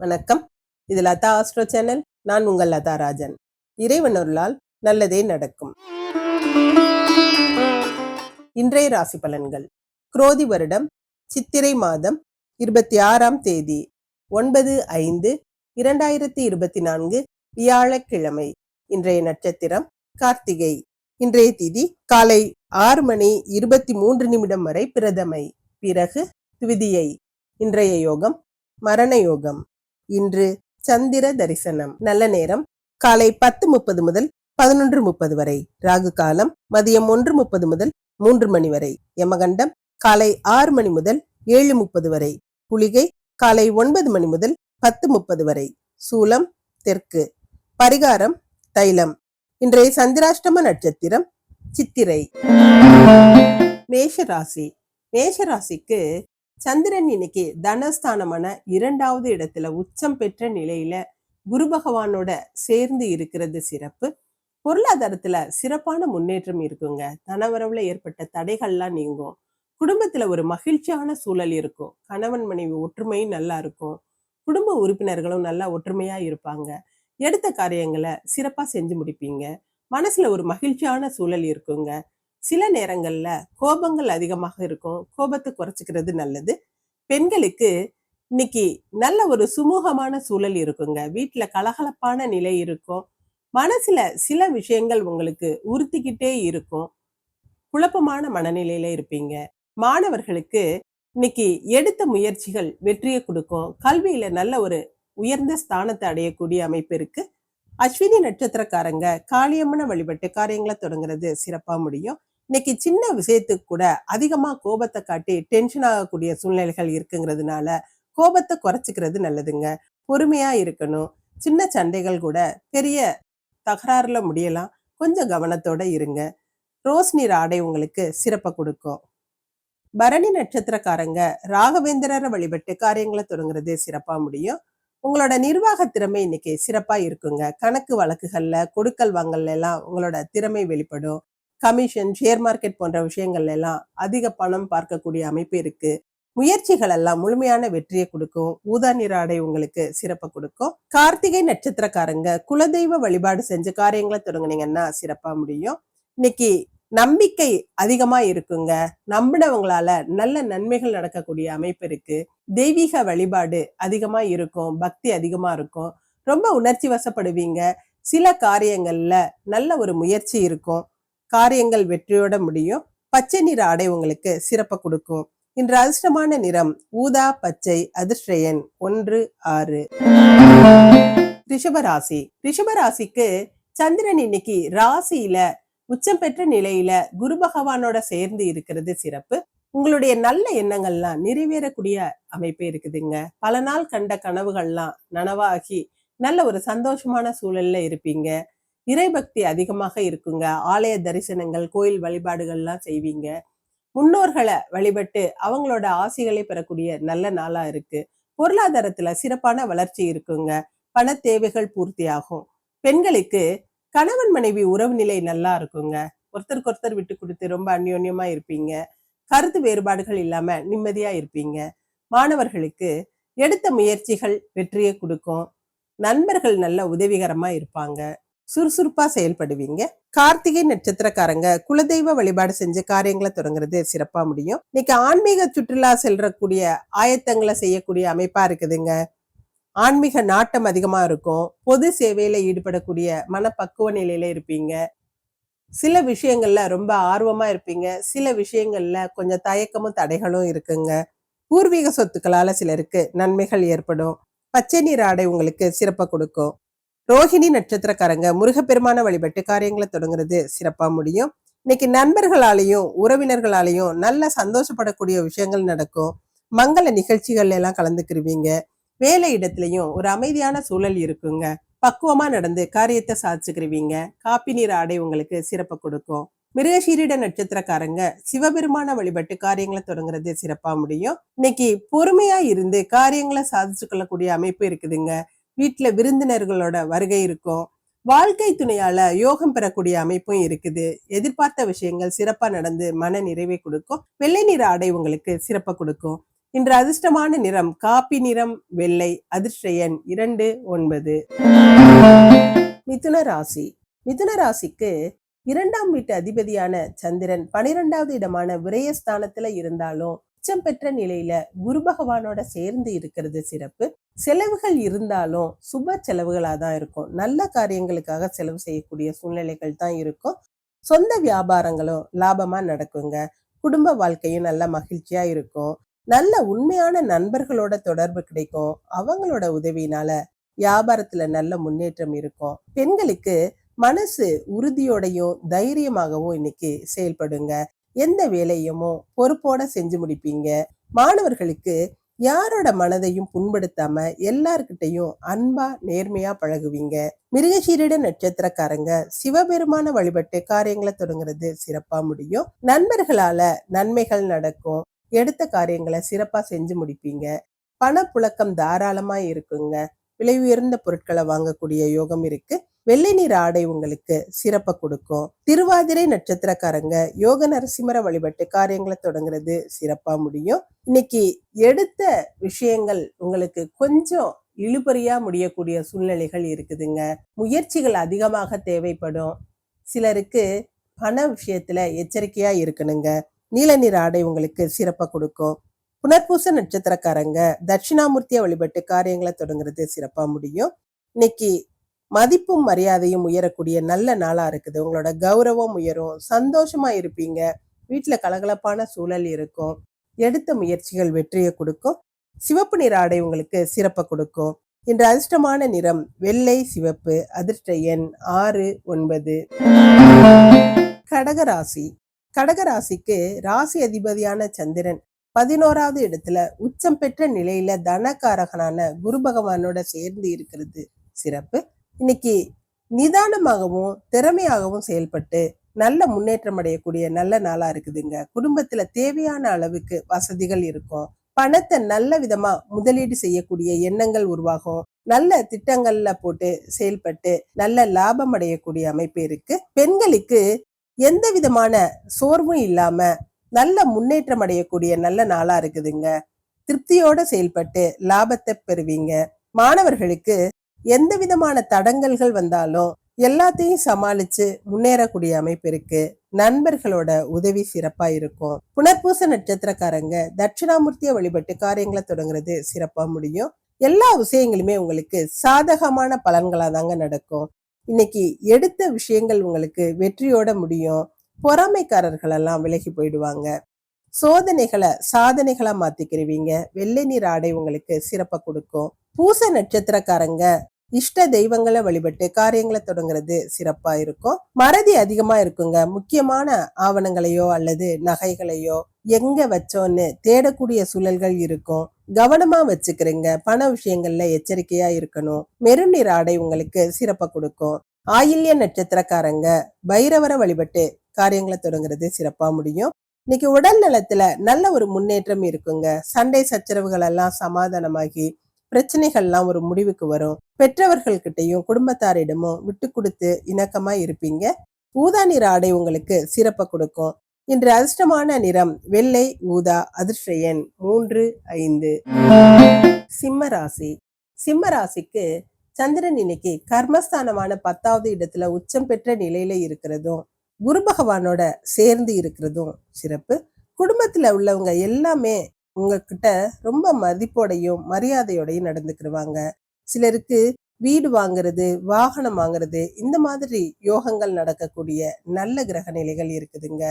வணக்கம். இது Latha astro channel. நான் உங்கள் லதா ராஜன். இறைவனொருளால் நல்லதே நடக்கும். இன்றைய ராசி பலன்கள். குரோதி வருடம் சித்திரை மாதம் இருபத்தி ஆறாம் தேதி ஒன்பது ஐந்து இரண்டாயிரத்தி இருபத்தி நான்கு வியாழக்கிழமை. இன்றைய நட்சத்திரம் கார்த்திகை. இன்றைய திதி காலை ஆறு மணி இருபத்தி மூன்று நிமிடம் வரை பிரதமை. பிறகு துவிதியை இன்றைய யோகம் மரண யோகம். இன்று சந்திர தரிசனம். நல்ல நேரம். காலை பத்து முப்பது முதல் பதினொன்று முப்பது வரை. ராகு காலம் மதியம் ஒன்று முப்பது முதல் மூன்று மணி வரை. யமகண்டம் காலை ஆறு மணி முதல் ஏழு முப்பது வரை. புலிகை காலை ஒன்பது மணி முதல் பத்து முப்பது வரை. சூலம் தெற்கு. பரிகாரம் தைலம். இன்றைய சந்திராஷ்டம நட்சத்திரம் சித்திரை. மேஷ ராசி மேஷ ராசிக்கு சந்திரன் இன்னைக்கு தனஸ்தானமான இரண்டாவது இடத்துல உச்சம் பெற்ற நிலையில குரு பகவானோட சேர்ந்து இருக்கிறது சிறப்பு. பொருளாதாரத்துல சிறப்பான முன்னேற்றம் இருக்குங்க. தனவரவுல ஏற்பட்ட தடைகள்லாம் நீங்கும். குடும்பத்துல ஒரு மகிழ்ச்சியான சூழல் இருக்கும். கணவன் மனைவி ஒற்றுமையும் நல்லா இருக்கும். குடும்ப உறுப்பினர்களும் நல்லா ஒற்றுமையா இருப்பாங்க. எடுத்த காரியங்களை சிறப்பா செஞ்சு முடிப்பீங்க. மனசுல ஒரு மகிழ்ச்சியான சூழல் இருக்குங்க. சில நேரங்கள்ல கோபங்கள் அதிகமாக இருக்கும். கோபத்தை குறைச்சிக்கிறது நல்லது. பெண்களுக்கு இன்னைக்கு நல்ல ஒரு சுமூகமான சூழல் இருக்குங்க. வீட்டுல கலகலப்பான நிலை இருக்கும். மனசுல சில விஷயங்கள் உங்களுக்கு உறுத்திக்கிட்டே இருக்கும். குழப்பமான மனநிலையில இருப்பீங்க. மாணவர்களுக்கு இன்னைக்கு எடுத்த முயற்சிகள் வெற்றியை கொடுக்கும். கல்வியில நல்ல ஒரு உயர்ந்த ஸ்தானத்தை அடையக்கூடிய அமைப்பு இருக்கு. அஸ்வினி நட்சத்திரக்காரங்க காளியம்மனை வழிபட்டு காரியங்களை தொடங்குறது சிறப்பா முடியும். இன்னைக்கு சின்ன விஷயத்துக்கு கூட அதிகமா கோபத்தை காட்டி டென்ஷன் ஆகக்கூடிய சூழ்நிலைகள் இருக்குங்கிறதுனால கோபத்தை குறைச்சிக்கிறது நல்லதுங்க. பொறுமையா இருக்கணும். சின்ன சண்டைகள் கூட பெரிய தகராறுல முடியலாம். கொஞ்சம் கவனத்தோட இருங்க. ரோஸ் நீர் ஆடை உங்களுக்கு சிறப்பை கொடுக்கும். பரணி நட்சத்திரக்காரங்க ராகவேந்திரரை வழிபட்டு காரியங்களை தொடங்குறது சிறப்பா முடியும். உங்களோட நிர்வாக திறமை இன்னைக்கு சிறப்பா இருக்குங்க. கணக்கு வழக்குகள்ல கொடுக்கல் வாங்கல்ல எல்லாம் உங்களோட திறமை வெளிப்படும். கமிஷன் ஷேர் மார்க்கெட் போன்ற விஷயங்கள்ல எல்லாம் அதிக பணம் பார்க்கக்கூடிய அமைப்பு இருக்கு. முயற்சிகள் எல்லாம் முழுமையான வெற்றியை கொடுக்கும். ஊதா நிற ஆடை உங்களுக்கு சிறப்பை கொடுக்கும். கார்த்திகை நட்சத்திரக்காரங்க குலதெய்வ வழிபாடு செஞ்ச காரியங்களை தொடங்குனீங்கன்னா சிறப்பா முடியும். இன்னைக்கு நம்பிக்கை அதிகமா இருக்குங்க. நம்பினவங்களால நல்ல நன்மைகள் நடக்கக்கூடிய அமைப்பு இருக்கு. தெய்வீக வழிபாடு அதிகமா இருக்கும். பக்தி அதிகமா இருக்கும். ரொம்ப உணர்ச்சி வசப்படுவீங்க. சில காரியங்கள்ல நல்ல ஒரு முயற்சி இருக்கும். காரியங்கள் வெற்றியோட முடியும். பச்சை நிற ஆடை உங்களுக்கு சிறப்பை கொடுக்கும். இன்று அதிர்ஷ்டமான நிறம் ஊதா பச்சை அதிர்ஷ்டயன். ஒன்று ஆறு. ரிஷபராசி. ரிஷபராசிக்கு சந்திரன் இன்னைக்கு ராசியில உச்சம் பெற்ற நிலையில குரு பகவானோட சேர்ந்து இருக்கிறது சிறப்பு. உங்களுடைய நல்ல எண்ணங்கள்லாம் நிறைவேறக்கூடிய அமைப்பு இருக்குதுங்க. பல நாள் கண்ட கனவுகள்லாம் நனவாகி நல்ல ஒரு சந்தோஷமான சூழல்ல இருப்பீங்க. இறைபக்தி அதிகமாக இருக்குங்க. ஆலய தரிசனங்கள் கோயில் வழிபாடுகள்லாம் செய்வீங்க. முன்னோர்களை வழிபட்டு அவங்களோட ஆசைகளை பெறக்கூடிய நல்ல நாளா இருக்கு. பொருளாதாரத்துல சிறப்பான வளர்ச்சி இருக்குங்க. பண தேவைகள் பூர்த்தியாகும். பெண்களுக்கு கணவன் மனைவி உறவு நிலை நல்லா இருக்குங்க. ஒருத்தருக்கு ஒருத்தர் விட்டு கொடுத்து ரொம்ப அந்யோன்யமா இருப்பீங்க. கருத்து வேறுபாடுகள் இல்லாம நிம்மதியா இருப்பீங்க. மாணவர்களுக்கு எடுத்த முயற்சிகள் வெற்றியை கொடுக்கும். நண்பர்கள் நல்ல உதவிகரமா இருப்பாங்க. சுறுசுறுப்பா செயல்படுவீங்க. கார்த்திகை நட்சத்திரக்காரங்க குலதெய்வ வழிபாடு செஞ்சு காரியங்களை தொடங்குறது சிறப்பா முடியும். இன்னைக்கு ஆன்மீக சுற்றுலா செல்றக்கூடிய ஆயத்தங்களை செய்யக்கூடிய அமைப்பா இருக்குதுங்க. ஆன்மீக நாட்டம் அதிகமா இருக்கும். பொது சேவையில ஈடுபடக்கூடிய மனப்பக்குவ நிலையில இருப்பீங்க. சில விஷயங்கள்ல ரொம்ப ஆர்வமா இருப்பீங்க. சில விஷயங்கள்ல கொஞ்சம் தயக்கமும் தடைகளும் இருக்குங்க. பூர்வீக சொத்துக்களால சிலருக்கு நன்மைகள் ஏற்படும். பச்சை நீர் ஆடை உங்களுக்கு சிறப்பை கொடுக்கும். ரோஹிணி நட்சத்திரக்காரங்க முருகப்பெருமான வழிபட்டு காரியங்களை தொடங்குறது சிறப்பா முடியும். இன்னைக்கு நண்பர்களாலையும் உறவினர்களாலையும் நல்ல சந்தோஷப்படக்கூடிய விஷயங்கள் நடக்கும். மங்கள நிகழ்ச்சிகள் எல்லாம் கலந்துக்கிருவீங்க. வேலை இடத்துலையும் ஒரு அமைதியான சூழல் இருக்குங்க. பக்குவமா நடந்து காரியத்தை சாதிச்சுக்கிருவீங்க. காப்பி நீர் ஆடை உங்களுக்கு சிறப்பை கொடுக்கும். மிருகசீரிட நட்சத்திரக்காரங்க சிவபெருமான வழிபட்டு காரியங்களை தொடங்குறது சிறப்பா முடியும். இன்னைக்கு பொறுமையா இருந்து காரியங்களை சாதிச்சு கொள்ளக்கூடிய அமைப்பு இருக்குதுங்க. வீட்டுல விருந்தினர்களோட வருகை இருக்கும். வாழ்க்கை துணையால யோகம் பெறக்கூடிய அமைப்பும் இருக்குது. எதிர்பார்த்த விஷயங்கள் சிறப்பா நடந்து மன நிறைவை கொடுக்கும். வெள்ளை நிற ஆடை உங்களுக்கு சிறப்பாக கொடுக்கும். இன்று அதிர்ஷ்டமான நிறம் காப்பி நிறம் வெள்ளை அதிர்ஷ்ட எண் இரண்டு ஒன்பது. மிதுன ராசி. மிதுன ராசிக்கு இரண்டாம் வீட்டு அதிபதியான சந்திரன் பனிரெண்டாவது இடமான விரயஸ்தானத்துல இருந்தாலும் உச்சம் பெற்ற நிலையில குரு பகவானோட சேர்ந்து இருக்கிறது சிறப்பு. செலவுகள் இருந்தாலும் சுப செலவுகளா தான் இருக்கும். நல்ல காரியங்களுக்காக செலவு செய்யக்கூடிய சூழ்நிலைகள் தான் இருக்கும். சொந்த வியாபாரங்களும் லாபமா நடக்குங்க. குடும்ப வாழ்க்கையும் நல்ல மகிழ்ச்சியா இருக்கும். நல்ல உண்மையான நண்பர்களோட தொடர்பு கிடைக்கும். அவங்களோட உதவியினால வியாபாரத்துல நல்ல முன்னேற்றம் இருக்கும். பெண்களுக்கு மனசு உறுதியோடையும் தைரியமாகவும் இன்னைக்கு செயல்படுங்க. எந்த வேலையுமோ பொறுப்போட செஞ்சு முடிப்பீங்க. மாணவர்களுக்கு யாரோட மனதையும் புண்படுத்தாம எல்லார்கிட்டையும் அன்பா நேர்மையா பழகுவீங்க. மிருகசீரிட நட்சத்திரக்காரங்க சிவபெருமான வழிபட்டு காரியங்களை தொடங்குறது சிறப்பா முடியும். நண்பர்களால நன்மைகள் நடக்கும். எடுத்த காரியங்களை சிறப்பா செஞ்சு முடிப்பீங்க. பணப்புழக்கம் தாராளமா இருக்குங்க. விலை உயர்ந்த பொருட்களை வாங்கக்கூடிய யோகம் இருக்கு. வெள்ளை நிற ஆடை உங்களுக்கு சிறப்பை கொடுக்கும். திருவாதிரை நட்சத்திரக்காரங்க யோக நரசிம்மர வழிபட்டு காரியங்களை தொடங்குறது சிறப்பா முடியும். இன்னைக்கு எடுத்த விஷயங்கள் உங்களுக்கு கொஞ்சம் இழுபறியா முடியக்கூடிய சூழ்நிலைகள் இருக்குதுங்க. முயற்சிகள் அதிகமாக தேவைப்படும். சிலருக்கு பண விஷயத்துல எச்சரிக்கையா இருக்கணுங்க. நீல நிற ஆடை உங்களுக்கு சிறப்பை கொடுக்கும். புனர்பூச நட்சத்திரக்காரங்க தட்சிணாமூர்த்தியை வழிபட்டு காரியங்களை தொடங்குறது சிறப்பா முடியும். இன்னைக்கு மதிப்பும் மரியாதையும் உயரக்கூடிய நல்ல நாளா இருக்குது. உங்களோட கௌரவம் உயரும். சந்தோஷமா இருப்பீங்க. வீட்டுல கலகலப்பான சூழல் இருக்கும். எடுத்த முயற்சிகள் வெற்றியை கொடுக்கும். சிவப்பு நிற ஆடை உங்களுக்கு சிறப்பை கொடுக்கும். இன்று அதிர்ஷ்டமான நிறம் வெள்ளை சிவப்பு. அதிர்ஷ்ட எண் ஆறு ஒன்பது. கடகராசி கடகராசிக்கு ராசி அதிபதியான சந்திரன் பதினோராவது இடத்துல உச்சம் பெற்ற நிலையில தனக்காரகனான குரு பகவானோட சேர்ந்து இருக்கிறது. சிறப்பு. இன்னைக்கு நிதானமாகவும் திறமையாகவும் செயல்பட்டு நல்ல முன்னேற்றம் அடையக்கூடிய நல்ல நாளா இருக்குதுங்க. குடும்பத்துல தேவையான அளவுக்கு வசதிகள் இருக்கும். பணத்தை நல்ல விதமா முதலீடு செய்யக்கூடிய எண்ணங்கள் உருவாகும். நல்ல திட்டங்கள்ல போட்டு செயல்பட்டு நல்ல லாபம் அடையக்கூடிய அமைப்பு இருக்கு. பெண்களுக்கு எந்த விதமான சோர்வும் இல்லாம நல்ல முன்னேற்றம் அடையக்கூடிய நல்ல நாளா இருக்குதுங்க. திருப்தியோட செயல்பட்டு லாபத்தை பெறுவீங்க. மாணவர்களுக்கு எந்த விதமான தடங்கல்கள் வந்தாலும் எல்லாத்தையும் சமாளிச்சு முன்னேறக்கூடிய அமைப்பு இருக்கு. நண்பர்களோட உதவி சிறப்பா இருக்கும். புனர்பூச நட்சத்திரக்காரங்க தட்சிணாமூர்த்தியை வழிபட்டு காரியங்களை தொடங்குறது சிறப்பா முடியும். எல்லா விஷயங்களுமே உங்களுக்கு சாதகமான பலன்களா தாங்க நடக்கும். இன்னைக்கு எடுத்த விஷயங்கள் உங்களுக்கு வெற்றியோட முடியும். பொறாமைக்காரர்கள் எல்லாம் விலகி போயிடுவாங்க. சோதனைகளை சாதனைகளா மாத்திக்கிருவீங்க. வெள்ளை நீர் ஆடை உங்களுக்கு சிறப்பா கொடுக்கும். பூச நட்சத்திரக்காரங்க இஷ்ட தெய்வங்களை வழிபட்டு காரியங்களை தொடங்குறது சிறப்பா இருக்கும். மறதி அதிகமா இருக்குங்க. முக்கியமான ஆவணங்களையோ அல்லது நகைகளையோ எங்க வச்சோன்னு தேடக்கூடிய சூழல்கள் இருக்கும். கவனமா வச்சுக்கிறீங்க. பண விஷயங்கள்ல எச்சரிக்கையா இருக்கணும். மெருநீர் ஆடை உங்களுக்கு சிறப்பை கொடுக்கும். ஆயில்ய நட்சத்திரக்காரங்க பைரவரை வழிபட்டு காரியங்களை தொடங்குறது சிறப்பா முடியும். இன்னைக்கு உடல் நலத்துல நல்ல ஒரு முன்னேற்றம் இருக்குங்க. சண்டை சச்சரவுகள் எல்லாம் சமாதானமாகி பிரச்சனைகள்லாம் ஒரு முடிவுக்கு வரும். பெற்றவர்கள்கிட்டையும் குடும்பத்தாரிடமும் விட்டு கொடுத்து இணக்கமா இருப்பீங்க. ஊதா நிற ஆடை உங்களுக்கு சிறப்பை கொடுக்கும். இன்று அதிர்ஷ்டமான நிறம் வெள்ளை ஊதா அதிர்ஷ்ட எண் மூன்று ஐந்து. சிம்ம ராசி. சிம்ம ராசிக்கு சந்திரன் இன்னைக்கு கர்மஸ்தானமான பத்தாவது இடத்துல உச்சம் பெற்ற நிலையில இருக்கிறதும் குரு பகவானோட சேர்ந்து இருக்கிறதும் சிறப்பு. குடும்பத்துல உள்ளவங்க எல்லாமே உங்ககிட்ட ரொம்ப மதிப்போடையும் மரியாதையோடையும் நடந்துக்கிடுவாங்க சிலருக்கு வீடு வாங்குறது வாகனம் வாங்குறது இந்த மாதிரி யோகங்கள் நடக்கக்கூடிய நல்ல கிரக நிலைகள் இருக்குதுங்க.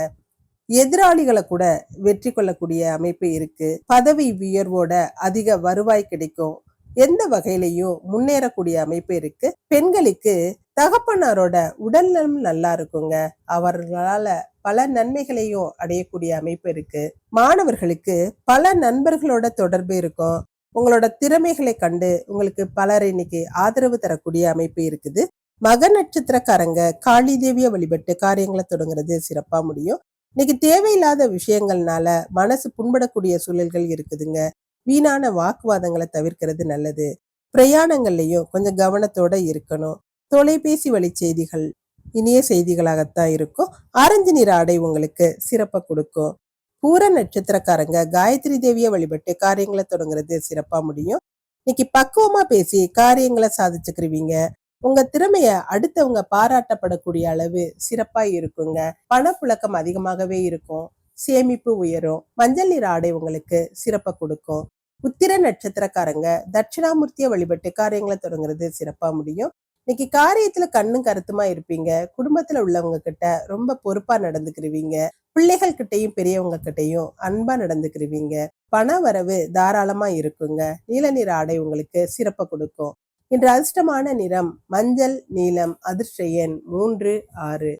எதிராளிகளை கூட வெற்றி கொள்ளக்கூடிய அமைப்பு இருக்கு. பதவி உயர்வோட அதிக வருவாய் கிடைக்கும். எந்த வகையிலையும் முன்னேறக்கூடிய அமைப்பு இருக்கு. பெண்களுக்கு தகப்பனாரோட உடல்நலம் நல்லா இருக்குங்க. அவர்களால பல நன்மைகளையும் அடையக்கூடிய அமைப்பு இருக்கு. மாணவர்களுக்கு பல நண்பர்களோட தொடர்பு இருக்கும். உங்களோட திறமைகளை கண்டு உங்களுக்கு பலர் இன்னைக்கு ஆதரவு தரக்கூடிய அமைப்பு இருக்குது. மக நட்சத்திரக்காரங்க காளி தேவிய வழிபட்டு காரியங்களை தொடங்குறது சிறப்பா முடியும். இன்னைக்கு தேவையில்லாத விஷயங்கள்னால மனசு புண்படக்கூடிய சூழல்கள் இருக்குதுங்க. வீணான வாக்குவாதங்களை தவிர்க்கிறது நல்லது. பிரயாணங்கள்லையும் கொஞ்சம் கவனத்தோட இருக்கணும். தொலைபேசி வழி செய்திகள் இனிய செய்திகளாகத்தான் இருக்கும். ஆரஞ்சு நிற ஆடை உங்களுக்கு சிறப்பை கொடுக்கும். பூர நட்சத்திரக்காரங்க காயத்ரி தேவியை வழிபட்டு காரியங்களை தொடங்குறது சிறப்பா முடியும். இன்னைக்கு பக்குவமா பேசி காரியங்களை சாதிச்சுக்கிருவீங்க. உங்க திறமைய அடுத்தவங்க பாராட்டப்படக்கூடிய அளவு சிறப்பா இருக்குங்க. பணப்புழக்கம் அதிகமாகவே இருக்கும். சேமிப்பு உயரும். மஞ்சள் நீர் ஆடை உங்களுக்கு சிறப்பை கொடுக்கும். உத்திர நட்சத்திரக்காரங்க தட்சிணாமூர்த்தியை வழிபட்டு காரியங்களை தொடங்குறது சிறப்பா முடியும். இன்னைக்கு காரியத்துல கண்ணும் கருத்துமா இருப்பீங்க. குடும்பத்துல உள்ளவங்க கிட்ட ரொம்ப பொறுப்பா நடந்துக்கிருவீங்க. பிள்ளைகள் கிட்டையும் பெரியவங்க கிட்டையும் அன்பா நடந்துக்கிருவீங்க. பண வரவு தாராளமா இருக்குங்க. நீல நிற ஆடை உங்களுக்கு சிறப்பை கொடுக்கும். இன்று அதிர்ஷ்டமான நிறம் மஞ்சள் நீலம் அதிர்ஷ்ட எண் மூன்று ஆறு.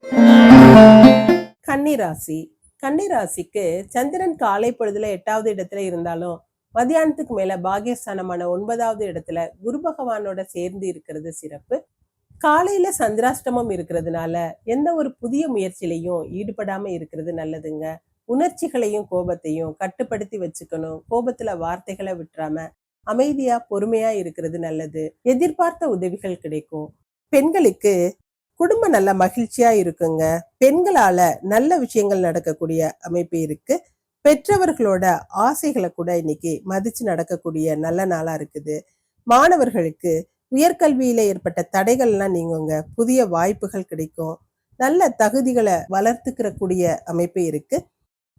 கன்னிராசி. கன்னிராசிக்கு சந்திரன் காலை பொழுதுல எட்டாவது இடத்துல இருந்தாலும் மத்தியானத்துக்கு மேல பாகியஸ்தானமான ஒன்பதாவது இடத்துல குரு பகவானோட சேர்ந்து இருக்கிறது சிறப்பு. காலையில சந்திராஷ்டமம் இருக்கிறதுனால எந்த ஒரு புதிய முயற்சியிலையும் ஈடுபடாம இருக்கிறது நல்லதுங்க. உணர்ச்சிகளையும் கோபத்தையும் கட்டுப்படுத்தி வச்சுக்கணும். கோபத்துல வார்த்தைகளை விட்டுறாம அமைதியா பொறுமையா இருக்கிறது நல்லது. எதிர்பார்த்த உதவிகள் கிடைக்கும். பெண்களுக்கு குடும்பம் நல்ல மகிழ்ச்சியா இருக்குங்க. பெண்களால நல்ல விஷயங்கள் நடக்கக்கூடிய அமைப்பு இருக்கு. பெற்றவர்களோட ஆசைகளை கூட இன்னைக்கு மதிச்சு நடக்கக்கூடிய நல்ல நாளா இருக்குது. மாணவர்களுக்கு உயர்கல்வியில ஏற்பட்ட தடைகள்லாம் நீங்குங்க. புதிய வாய்ப்புகள் கிடைக்கும். நல்ல தகுதிகளை வளர்த்துக்கிற கூடிய அமைப்பு இருக்கு.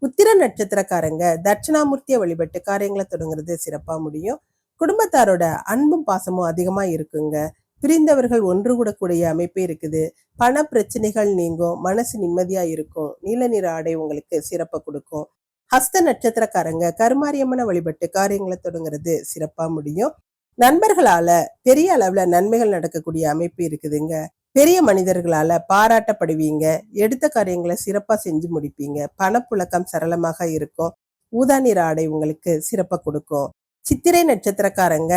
உத்திர நட்சத்திரக்காரங்க தட்சிணாமூர்த்தியை வழிபட்டு காரியங்களை தொடங்குறது சிறப்பா முடியும். குடும்பத்தாரோட அன்பும் பாசமும் அதிகமா இருக்குங்க. பிரிந்தவர்கள் ஒன்று கூடக்கூடிய அமைப்பு இருக்குது. பண பிரச்சனைகள் நீங்கும். மனசு நிம்மதியா இருக்கும். நீல நிற ஆடை உங்களுக்கு சிறப்பை கொடுக்கும். ஹஸ்த நட்சத்திரக்காரங்க கருமாரியம்மனை வழிபட்டு காரியங்களை தொடங்குறது சிறப்பா முடியும். நண்பர்களால பெரிய அளவுல நன்மைகள் நடக்கக்கூடிய அமைப்பு இருக்குதுங்க. பெரிய மனிதர்களால பாராட்டப்படுவீங்க எடுத்த காரியங்களை சிறப்பா செஞ்சு முடிப்பீங்க. பணப்புழக்கம் சரளமாக இருக்கும். ஊதா நிற ஆடை உங்களுக்கு சிறப்பை கொடுக்கும். சித்திரை நட்சத்திரக்காரங்க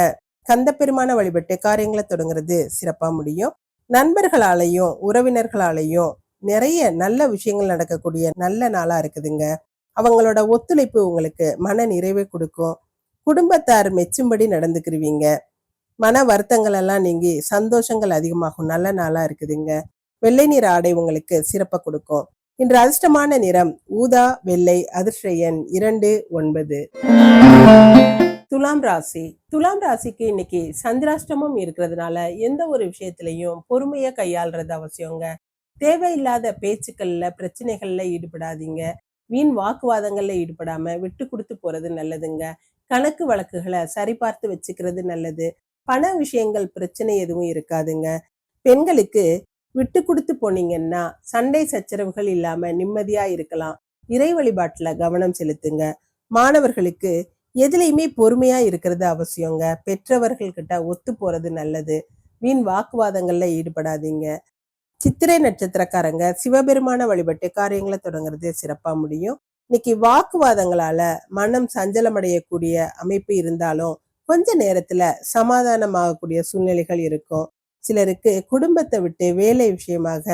கந்த பெருமான வழிபட்டு காரியங்களை தொடங்குறது சிறப்பா முடியும். நண்பர்களாலையும் உறவினர்களாலையும் நிறைய நல்ல விஷயங்கள் நடக்கக்கூடிய நல்ல நாளா இருக்குதுங்க. அவங்களோட ஒத்துழைப்பு உங்களுக்கு மன நிறைவை கொடுக்கும். குடும்பத்தார் மெச்சும்படி நடந்துக்கிருவீங்க. மன வருத்தங்கள் எல்லாம் நீங்கி சந்தோஷங்கள் அதிகமாகும். நல்ல நாளா இருக்குதுங்க. வெள்ளை நிற ஆடை உங்களுக்கு சிறப்பை கொடுக்கும். இன்று அதிர்ஷ்டமான நிறம் ஊதா வெள்ளை அதிர்ஷ்ட எண் இரண்டு ஒன்பது. துலாம் ராசி. துலாம் ராசிக்கு இன்னைக்கு சந்திராஷ்டமம் இருக்கிறதுனால எந்த ஒரு விஷயத்திலையும் பொறுமையா கையாள்றது அவசியங்க. தேவையில்லாத பேச்சுக்கள்ல பிரச்சனைகள்ல ஈடுபடாதீங்க. வீண் வாக்குவாதங்கள்ல ஈடுபடாம விட்டு கொடுத்து போறது நல்லதுங்க. கணக்கு வழக்குகளை சரிபார்த்து வச்சுக்கிறது நல்லது. பண விஷயங்கள் பிரச்சனை எதுவும் இருக்காதுங்க. பெண்களுக்கு விட்டு கொடுத்து போனீங்கன்னா சண்டை சச்சரவுகள் இல்லாம நிம்மதியா இருக்கலாம். இறை வழிபாட்டுல கவனம் செலுத்துங்க. மாணவர்களுக்கு எதுலையுமே பொறுமையா இருக்கிறது அவசியங்க. பெற்றவர்கள்கிட்ட ஒத்து போறது நல்லது. வீண் வாக்குவாதங்கள்ல ஈடுபடாதீங்க. சித்திரை நட்சத்திரக்காரங்க சிவபெருமான வழிபட்டு காரியங்களை தொடங்குறது சிறப்பா முடியும். இன்னைக்கு வாக்குவாதங்களால மனம் சஞ்சலமடையக்கூடிய அமைப்பு இருந்தாலும் கொஞ்ச நேரத்துல சமாதானமாகக்கூடிய சூழ்நிலைகள் இருக்கும். சிலருக்கு குடும்பத்தை விட்டு வேலை விஷயமாக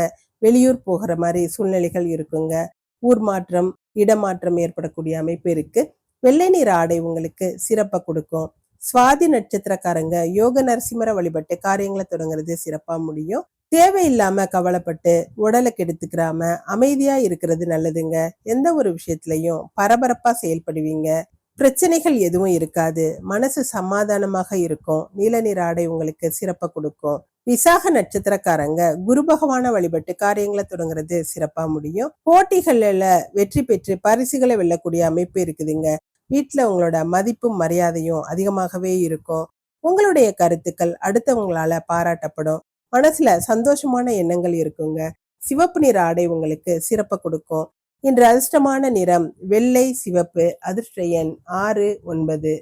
வெளியூர் போகிற மாதிரி சூழ்நிலைகள் இருக்குங்க. ஊர் மாற்றம் இடமாற்றம் ஏற்படக்கூடிய அமைப்பு இருக்கு. வெள்ளை நீர் ஆடை உங்களுக்கு சிறப்பை கொடுக்கும். சுவாதி நட்சத்திரக்காரங்க யோக நரசிம்மரை வழிபட்டு காரியங்களை தொடங்குறது சிறப்பா முடியும். தேவையில்லாம கவலைப்பட்டு உடலை கெடுத்துக்கிறாம அமைதியா இருக்கிறது நல்லதுங்க. எந்த ஒரு விஷயத்திலையும் பரபரப்பா செயல்படுவீங்க. பிரச்சனைகள் எதுவும் இருக்காது. மனசு சமாதானமாக இருக்கும். நீல நிற ஆடை உங்களுக்கு சிறப்பை கொடுக்கும். விசாக நட்சத்திரக்காரங்க குரு பகவான வழிபட்டு காரியங்களை தொடங்குறது சிறப்பா முடியும். போட்டிகள்ல வெற்றி பெற்று பரிசுகளை வெல்லக்கூடிய அமைப்பு இருக்குதுங்க. வீட்டுல உங்களோட மதிப்பும் மரியாதையும் அதிகமாகவே இருக்கும். உங்களுடைய கருத்துக்கள் அடுத்தவங்களால பாராட்டப்படும். மனசுல சந்தோஷமான எண்ணங்கள் இருக்குங்க. சிவப்பு நிற ஆடை உங்களுக்கு சிறப்பை கொடுக்கும். இன்று அதிர்ஷ்டமான நிறம் வெள்ளை சிவப்பு அதிர்ஷ்ட எண் ஆறு ஒன்பது.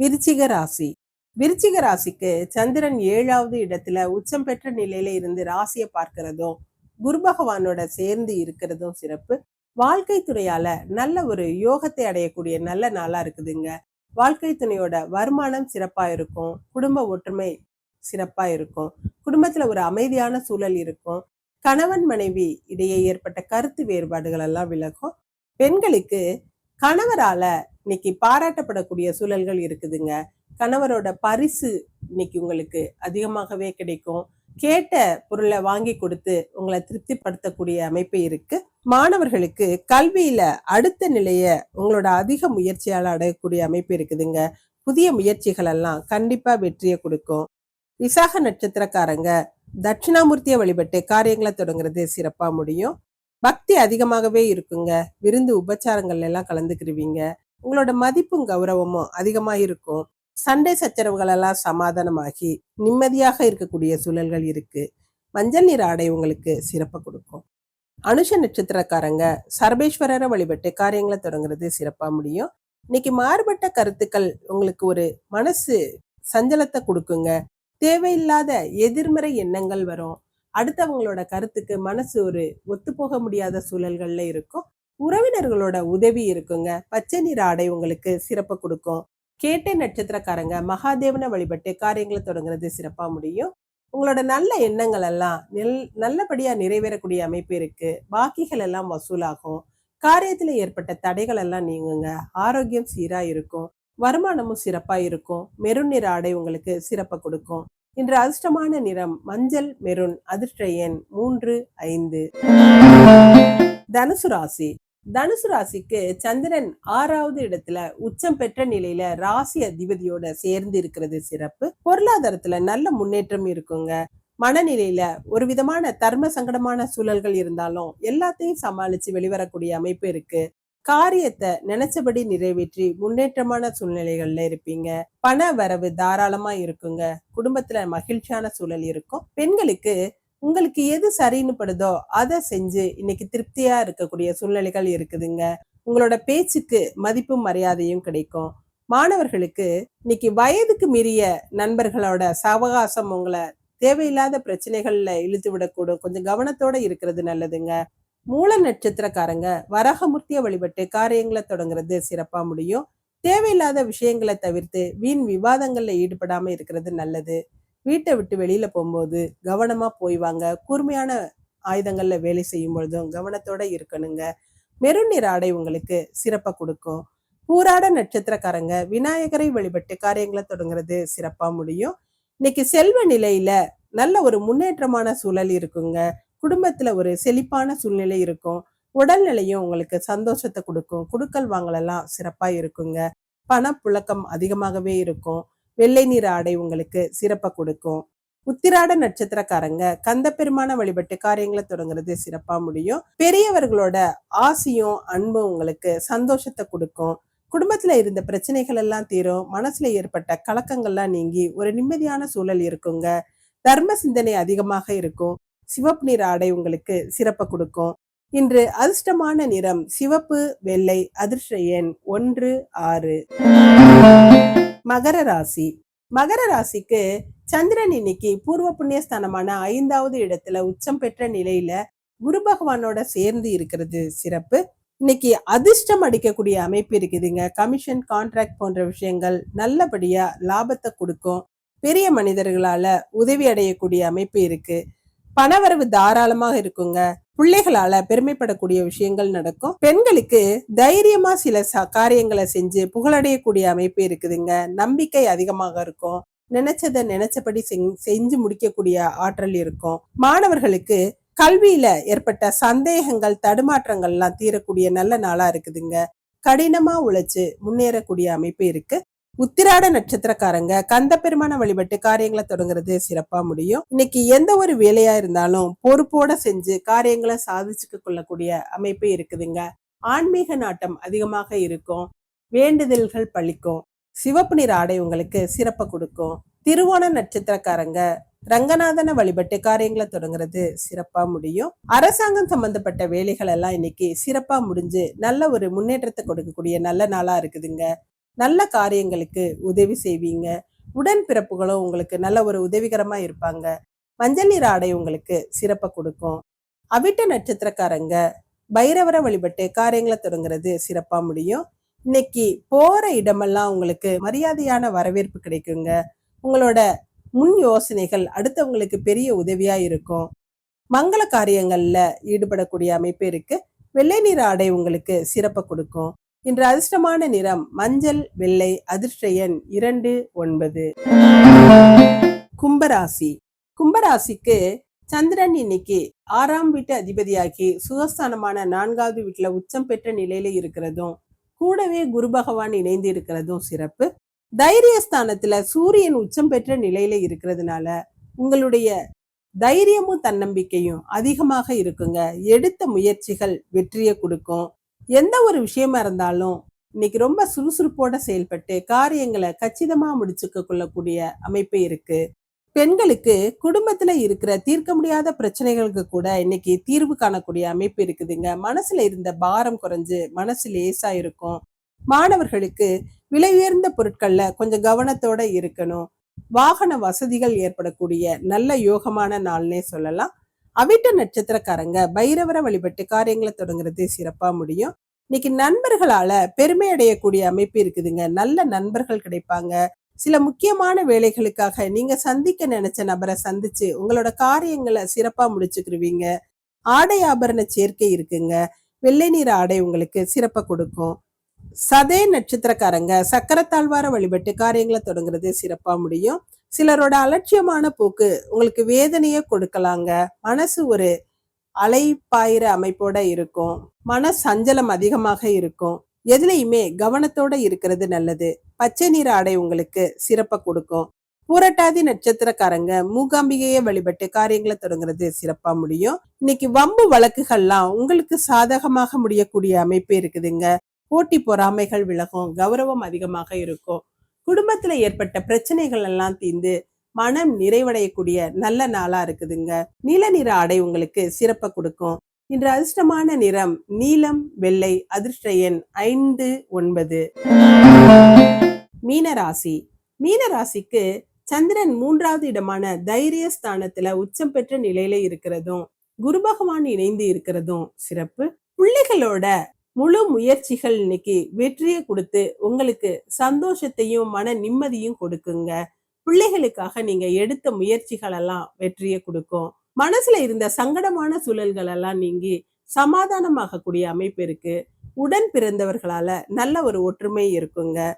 விருச்சிக ராசி. விருச்சிக ராசிக்கு சந்திரன் ஏழாவது இடத்துல உச்சம் பெற்ற நிலையில இருந்து ராசியை பார்க்கிறதும் குரு பகவானோட சேர்ந்து இருக்கிறதும் சிறப்பு. வாழ்க்கை துறையால நல்ல ஒரு யோகத்தை அடையக்கூடிய நல்ல நாளா இருக்குதுங்க. வாழ்க்கை துணையோட வருமானம் சிறப்பா இருக்கும். குடும்ப ஒற்றுமை சிறப்பா இருக்கும். குடும்பத்துல ஒரு அமைதியான சூழல் இருக்கும். கணவன் மனைவி இடையே ஏற்பட்ட கருத்து வேறுபாடுகள் எல்லாம் விலகும். பெண்களுக்கு கணவரால இன்னைக்கு பாராட்டப்படக்கூடிய சூழல்கள் இருக்குதுங்க. கணவரோட பரிசு இன்னைக்கு உங்களுக்கு அதிகமாகவே கிடைக்கும். கேட்ட பொருளை வாங்கி கொடுத்து உங்களை திருப்திப்படுத்தக்கூடிய அமைப்பு இருக்கு. மாணவர்களுக்கு கல்வியில அடுத்த நிலைய உங்களோட அதிக முயற்சியால் அடையக்கூடிய அமைப்பு இருக்குதுங்க. புதிய முயற்சிகள் எல்லாம் கண்டிப்பா வெற்றியை கொடுக்கும். விசாக நட்சத்திரக்காரங்க தட்சிணாமூர்த்தியை வழிபட்டு காரியங்களை தொடங்குறது சிறப்பாக முடியும். பக்தி அதிகமாகவே இருக்குங்க. விருந்து உபச்சாரங்கள் எல்லாம் கலந்துக்கிருவீங்க. உங்களோட மதிப்பும் கௌரவமும் அதிகமாக இருக்கும். சண்டை சச்சரவுகள் எல்லாம் சமாதானமாகி நிம்மதியாக இருக்கக்கூடிய சூழல்கள் இருக்கு. மஞ்சள் நீர் ஆடை உங்களுக்கு சிறப்பை கொடுக்கும். அனுஷ நட்சத்திரக்காரங்க சர்வேஸ்வரரை வழிபட்டு காரியங்களை தொடங்குறது சிறப்பாக முடியும். இன்னைக்கு மாறுபட்ட கருத்துக்கள் உங்களுக்கு ஒரு மனசு சஞ்சலத்தை கொடுக்குங்க. தேவையில்லாத எதிர்மறை எண்ணங்கள் வரும். அடுத்தவங்களோட கருத்துக்கு மனசு ஒரு ஒத்துப்போக முடியாத சூழல்கள்ல இருக்கும். உறவினர்களோட உதவி இருக்குங்க. பச்சை நிற ஆடை உங்களுக்கு சிறப்பு கொடுக்கும். கேட்டை நட்சத்திரக்காரங்க மகாதேவனை வழிபட்டு காரியங்களை தொடங்குறது சிறப்பா முடியும். உங்களோட நல்ல எண்ணங்கள் எல்லாம் நெல் நல்லபடியா நிறைவேறக்கூடிய அமைப்பு இருக்கு. பாக்கிகள் எல்லாம் வசூலாகும். காரியத்துல ஏற்பட்ட தடைகள் எல்லாம் நீங்குங்க. ஆரோக்கியம் சீரா இருக்கும். வருமானமும் சிறப்பாக இருக்கும். மெருன் நிற ஆடை உங்களுக்கு சிறப்பை கொடுக்கும். இன்று அதிர்ஷ்டமான நிறம் மஞ்சள் மெருன் அதிர்ஷ்ட எண் மூன்று ஐந்து. தனுசு ராசி. தனுசு ராசிக்கு சந்திரன் ஆறாவது இடத்துல உச்சம் பெற்ற நிலையில ராசி அதிபதியோட சேர்ந்து இருக்கிறது சிறப்பு. பொருளாதாரத்துல நல்ல முன்னேற்றம் இருக்குங்க. மனநிலையில ஒரு விதமான தர்ம சங்கடமான சூழல்கள் இருந்தாலும் எல்லாத்தையும் சமாளிச்சு வெளிவரக்கூடிய அமைப்பு இருக்கு. காரியத்தை நினைச்சபடி நிறைவேற்றி முன்னேற்றமான சூழ்நிலைகள்ல இருப்பீங்க. பண வரவு தாராளமா இருக்குங்க. குடும்பத்துல மகிழ்ச்சியான சூழல் இருக்கும். பெண்களுக்கு உங்களுக்கு எது சரின்னு படுதோ அதை செஞ்சு இன்னைக்கு திருப்தியா இருக்கக்கூடிய சூழ்நிலைகள் இருக்குதுங்க. உங்களோட பேச்சுக்கு மதிப்பும் மரியாதையும் கிடைக்கும். மாணவர்களுக்கு இன்னைக்கு வயதுக்கு மீறிய நண்பர்களோட சவகாசம் உங்களை தேவையில்லாத பிரச்சனைகள்ல இழுத்து விடக்கூடும் கொஞ்சம் கவனத்தோட இருக்கிறது நல்லதுங்க. மூல நட்சத்திரக்காரங்க வரகமூர்த்திய வழிபட்டு காரியங்களை தொடங்குறது சிறப்பா முடியும். தேவையில்லாத விஷயங்களை தவிர்த்து வீண் விவாதங்கள்ல ஈடுபடாம இருக்கிறது நல்லது. வீட்டை விட்டு வெளியில போகும்போது கவனமா போய் வாங்க. கூர்மையான ஆயுதங்கள்ல வேலை செய்யும் பொழுதும் கவனத்தோட இருக்கணுங்க. மெருன் நிற ஆடை உங்களுக்கு சிறப்பா கொடுக்கும். பூராட நட்சத்திரக்காரங்க விநாயகரை வழிபட்டு காரியங்களை தொடங்குறது சிறப்பா முடியும். இன்னைக்கு செல்வ நிலையில நல்ல ஒரு முன்னேற்றமான சூழல் இருக்குங்க. குடும்பத்துல ஒரு செழிப்பான சூழ்நிலை இருக்கும். உடல்நிலையும் உங்களுக்கு சந்தோஷத்தை கொடுக்கும். குடுக்கல் வாங்கலெல்லாம் சிறப்பா இருக்குங்க. பணப்புழக்கம் அதிகமாகவே இருக்கும். வெள்ளை நிற ஆடை உங்களுக்கு சிறப்பை கொடுக்கும். உத்திராட நட்சத்திரக்காரங்க கந்த பெருமான வழிபட்டு காரியங்களை தொடங்குறது சிறப்பா முடியும். பெரியவர்களோட ஆசையும் அன்பும் உங்களுக்கு சந்தோஷத்தை கொடுக்கும். குடும்பத்துல இருந்த பிரச்சனைகள் எல்லாம் தீரும். மனசுல ஏற்பட்ட கலக்கங்கள்லாம் நீங்கி ஒரு நிம்மதியான சூழல் இருக்குங்க. தர்ம சிந்தனை அதிகமாக இருக்கும். சிவப்பு நிற ஆடை உங்களுக்கு சிறப்பை கொடுக்கும். இன்று அதிர்ஷ்டமான நிறம் சிவப்பு வெள்ளை அதிர்ஷ்ட எண் ஒன்று ஆறு. மகர ராசி. மகர ராசிக்கு சந்திரன் இன்னைக்கு பூர்வ புண்ணியஸ்தானமான ஐந்தாவது இடத்துல உச்சம் பெற்ற நிலையில குரு பகவானோட சேர்ந்து இருக்கிறது சிறப்பு. இன்னைக்கு அதிர்ஷ்டம் அடிக்கக்கூடிய அமைப்பு இருக்குதுங்க. கமிஷன் கான்ட்ராக்ட் போன்ற விஷயங்கள் நல்லபடியா லாபத்தை கொடுக்கும். பெரிய மனிதர்களால உதவி அடையக்கூடிய அமைப்பு இருக்கு. பணவரவு தாராளமாக இருக்குங்க. பிள்ளைகளால பெருமைப்படக்கூடிய விஷயங்கள் நடக்கும். பெண்களுக்கு தைரியமா சில காரியங்களை செஞ்சு புகழடையக்கூடிய அமைப்பு இருக்குதுங்க. நம்பிக்கை அதிகமாக இருக்கும். நினைச்சதை நினைச்சபடி செஞ்சு முடிக்கக்கூடிய ஆற்றல் இருக்கும். மாணவர்களுக்கு கல்வியில ஏற்பட்ட சந்தேகங்கள் தடுமாற்றங்கள்லாம் தீரக்கூடிய நல்ல நாளா இருக்குதுங்க. கடினமா உழைச்சு முன்னேறக்கூடிய அமைப்பு இருக்கு. உத்திராட நட்சத்திரக்காரங்க கந்த பெருமான வழிபட்டு காரியங்களை தொடங்குறது சிறப்பா முடியும். இன்னைக்கு எந்த ஒரு வேலையா இருந்தாலும் பொறுப்போட செஞ்சு காரியங்களை சாதிச்சுக்க கொள்ளக்கூடிய அமைப்பு இருக்குதுங்க. ஆன்மீக நாட்டம் அதிகமாக இருக்கும். வேண்டுதல்கள் பழிக்கும். சிவப்பு நிற ஆடை உங்களுக்கு சிறப்பை கொடுக்கும். திருவோண நட்சத்திரக்காரங்க ரங்கநாதனை வழிபட்டு காரியங்களை தொடங்குறது சிறப்பா முடியும். அரசாங்கம் சம்பந்தப்பட்ட வேலைகள் எல்லாம் இன்னைக்கு சிறப்பா முடிஞ்சு நல்ல ஒரு முன்னேற்றத்தை கொடுக்கக்கூடிய நல்ல நாளா இருக்குதுங்க. நல்ல காரியங்களுக்கு உதவி செய்வீங்க. உடன் பிறப்புகளும் உங்களுக்கு நல்ல ஒரு உதவிகரமாக இருப்பாங்க. மஞ்சள் நீர் ஆடை உங்களுக்கு சிறப்பை கொடுக்கும். அவிட்ட நட்சத்திரக்காரங்க பைரவரை வழிபட்டு காரியங்களை தொடங்குறது சிறப்பாக முடியும். இன்னைக்கு போற இடமெல்லாம் உங்களுக்கு மரியாதையான வரவேற்பு கிடைக்குங்க. உங்களோட முன் யோசனைகள் அடுத்தவங்களுக்கு பெரிய உதவியா இருக்கும். மங்கள காரியங்கள்ல ஈடுபடக்கூடிய அமைப்பு இருக்கு. வெள்ளை நீர் ஆடை உங்களுக்கு சிறப்பை கொடுக்கும். இன்று அதிர்ஷ்டமான நிறம் மஞ்சள் வெள்ளை அதிர்ஷ்ட எண் இரண்டு ஒன்பது. கும்பராசி. கும்பராசிக்கு சந்திரன் இன்னைக்கு ஆறாம் வீட்டு அதிபதியாகி சுகஸ்தானமான நான்காவது வீட்டுல உச்சம் பெற்ற நிலையில இருக்கிறதும் கூடவே குரு பகவான் இணைந்து இருக்கிறதும் சிறப்பு. தைரியஸ்தானத்துல சூரியன் உச்சம் பெற்ற நிலையில இருக்கிறதுனால உங்களுடைய தைரியமும் தன்னம்பிக்கையும் அதிகமாக இருக்குங்க. எடுத்த முயற்சிகள் வெற்றியை கொடுக்கும். எந்த ஒரு விஷயமா இருந்தாலும் இன்னைக்கு ரொம்ப சுறுசுறுப்போட செயல்பட்டு காரியங்களை கச்சிதமா முடிச்சுக்க கொள்ளக்கூடிய அமைப்பு இருக்கு. பெண்களுக்கு குடும்பத்துல இருக்கிற தீர்க்க முடியாத பிரச்சனைகளுக்கு கூட இன்னைக்கு தீர்வு காணக்கூடிய அமைப்பு இருக்குதுங்க. மனசுல இருந்த பாரம் குறைஞ்சு மனசு லேசா இருக்கும். மாணவர்களுக்கு விலை உயர்ந்த பொருட்கள்ல கொஞ்சம் கவனத்தோட இருக்கணும். வாகன வசதிகள் ஏற்படக்கூடிய நல்ல யோகமான நாள்னே சொல்லலாம். அவிட்ட நட்சத்திரக்காரங்க பைரவரை வழிபட்டு காரியங்களை தொடங்குறது சிறப்பா முடியும். இன்னைக்கு நண்பர்களால பெருமை அடையக்கூடிய அமைப்பு இருக்குதுங்க. நல்ல நண்பர்கள் கிடைப்பாங்க. சில முக்கியமான வேலைகளுக்காக நீங்க சந்திக்க நினைச்ச நபரை சந்திச்சு உங்களோட காரியங்களை சிறப்பா முடிச்சுக்கிருவீங்க. ஆடை ஆபரண சேர்க்கை இருக்குங்க. வெள்ளை நீர் ஆடை உங்களுக்கு சிறப்பை கொடுக்கும். சதே நட்சத்திரக்காரங்க சக்கரத்தாழ்வார வழிபட்டு காரியங்களை தொடங்குறது சிறப்பா முடியும். சிலரோட அலட்சியமான போக்கு உங்களுக்கு வேதனையை கொடுக்கலாங்க. மனசு ஒரு அலைப்பாயிர அமைப்போட இருக்கும். மன சஞ்சலம் அதிகமாக இருக்கும். எதுலையுமே கவனத்தோட இருக்கிறது நல்லது. பச்சை நீர் ஆடை உங்களுக்கு சிறப்பை கொடுக்கும். பூரட்டாதி நட்சத்திரக்காரங்க மூகாம்பிகையை வழிபட்டு காரியங்களை தொடங்குறது சிறப்பா முடியும். இன்னைக்கு வம்பு வழக்குகள்லாம் உங்களுக்கு சாதகமாக முடியக்கூடிய அமைப்பு இருக்குதுங்க. போட்டி பொறாமைகள் விலகும் கௌரவம் அதிகமாக இருக்கும். குடும்பத்துல ஏற்பட்ட பிரச்சனைகள் எல்லாம் தீர்ந்து மனம் நிறைவடையக்கூடிய நல்ல நாளா இருக்குதுங்க. நீல நிற ஆடை உங்களுக்கு சிறப்பை கொடுக்கும். இன்று அதிர்ஷ்டமான நிறம் நீலம் வெள்ளை அதிர்ஷ்ட எண் ஐந்து ஒன்பது. மீனராசி மீனராசிக்கு சந்திரன் மூன்றாவது இடமான தைரிய ஸ்தானத்துல உச்சம் பெற்ற நிலையில இருக்கிறதும் குரு பகவான் இணைந்து இருக்கிறதும் சிறப்பு. பிள்ளைகளோட முழு முயற்சிகள் இன்னைக்கு வெற்றியை கொடுத்து உங்களுக்கு சந்தோஷத்தையும் மன நிம்மதியும் கொடுக்குங்க. பிள்ளைகளுக்காக நீங்க எடுத்த முயற்சிகள் எல்லாம் வெற்றியை கொடுக்கும். மனசுல இருந்த சங்கடமான சூழல்கள் எல்லாம் நீங்கி சமாதானமாகக்கூடிய அமைப்பு இருக்கு. உடன் பிறந்தவர்களால நல்ல ஒரு ஒற்றுமை இருக்குங்க.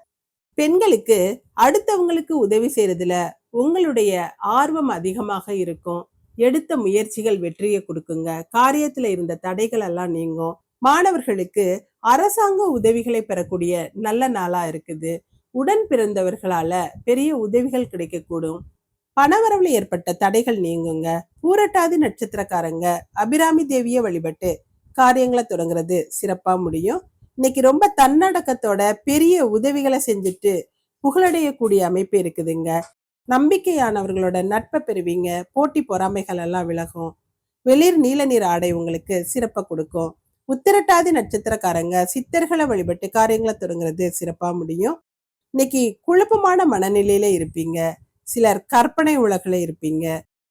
பெண்களுக்கு அடுத்தவங்களுக்கு உதவி செய்யறதுல உங்களுடைய ஆர்வம் அதிகமாக இருக்கும். எடுத்த முயற்சிகள் வெற்றியை கொடுக்குங்க. காரியத்துல இருந்த தடைகள் எல்லாம் நீங்கும். மாணவர்களுக்கு அரசாங்க உதவிகளை பெறக்கூடிய நல்ல நாளா இருக்குது. உடன் பிறந்தவர்களால பெரிய உதவிகள் கிடைக்கக்கூடும். பணவரவுல ஏற்பட்ட தடைகள் நீங்குங்க. பூரட்டாதி நட்சத்திரக்காரங்க அபிராமி தேவிய வழிபட்டு காரியங்களை தொடங்குறது சிறப்பா முடியும். இன்னைக்கு ரொம்ப தன்னடக்கத்தோட பெரிய உதவிகளை செஞ்சுட்டு புகழடையக்கூடிய அமைப்பு இருக்குதுங்க. நம்பிக்கையானவர்களோட நட்பை பெறுவீங்க. போட்டி பொறாமைகள் எல்லாம் விலகும். வெளிர் நீல நீர் ஆடை உங்களுக்கு சிறப்பை கொடுக்கும். உத்திரட்டாதி நட்சத்திரக்காரங்க சித்தர்களை வழிபட்டு காரியங்களை தொடங்குறது சிறப்பாக முடியும். இன்னைக்கு குழப்பமான மனநிலையில இருப்பீங்க. சிலர் கற்பனை உலகில் இருப்பீங்க.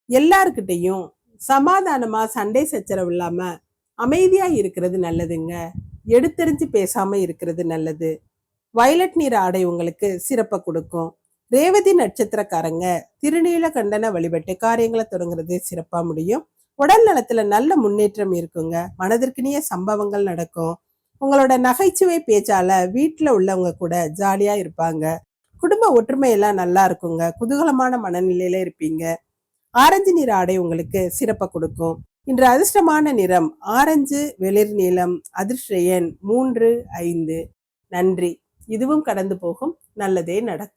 எல்லாருக்கிட்டையும் சமாதானமா சண்டை சச்சரவு இல்லாம அமைதியா இருக்கிறது நல்லதுங்க. எடுத்தறிஞ்சு பேசாம இருக்கிறது நல்லது. வயலட் நீர் ஆடை உங்களுக்கு சிறப்பை கொடுக்கும். ரேவதி நட்சத்திரக்காரங்க திருநீல கண்டன வழிபட்டு காரியங்களை தொடங்குறது சிறப்பாக முடியும். உடல் நலத்துல நல்ல முன்னேற்றம் இருக்குங்க. மனதிற்குனே சம்பவங்கள் நடக்கும். உங்களோட நகைச்சுவை பேச்சால வீட்டுல உள்ளவங்க கூட ஜாலியா இருப்பாங்க. குடும்ப ஒற்றுமை எல்லாம் நல்லா இருக்குங்க. குதூகலமான மனநிலையில இருப்பீங்க. ஆரஞ்சு நிற ஆடை உங்களுக்கு சிறப்பை கொடுக்கும். இன்று அதிர்ஷ்டமான நிறம் ஆரஞ்சு வெளிர் நீளம் அதிர்ஷ்ட எண் மூன்று ஐந்து. நன்றி. இதுவும் கடந்து போகும். நல்லதே நடக்கும்.